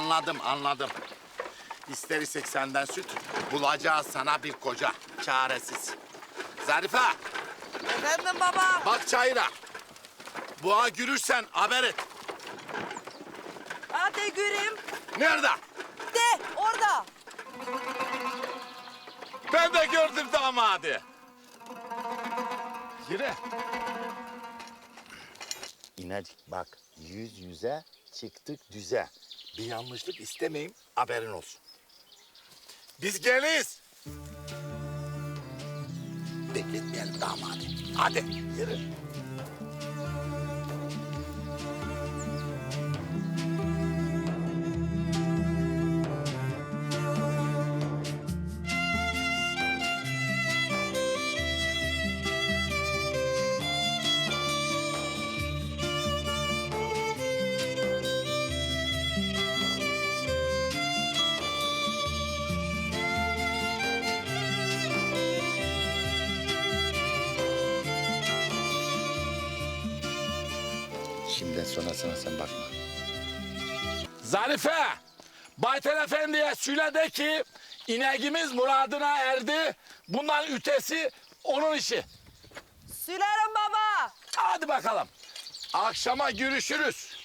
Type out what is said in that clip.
Anladım, anladım. İster istek senden süt, bulacağız sana bir koca. Çaresiz. Zarife, Efendim baba. bak çayıra. Boğa görürsen haber et. Hadi göreyim. Nerede? De orada. Ben de gördüm damadı. Yürü. İnecik bak, yüz yüze çıktık düze. Bir yanlışlık istemeyim, haberin olsun. Biz geliyiz. Bekletmeyelim damadı. Hadi yürü. Şimdiden sonrasına sen bakma. Zarife, Baytar Efendi'ye söyle de ki ineğimiz muradına erdi. Bundan ötesi onun işi. Sülerim baba. Hadi bakalım. Akşama görüşürüz.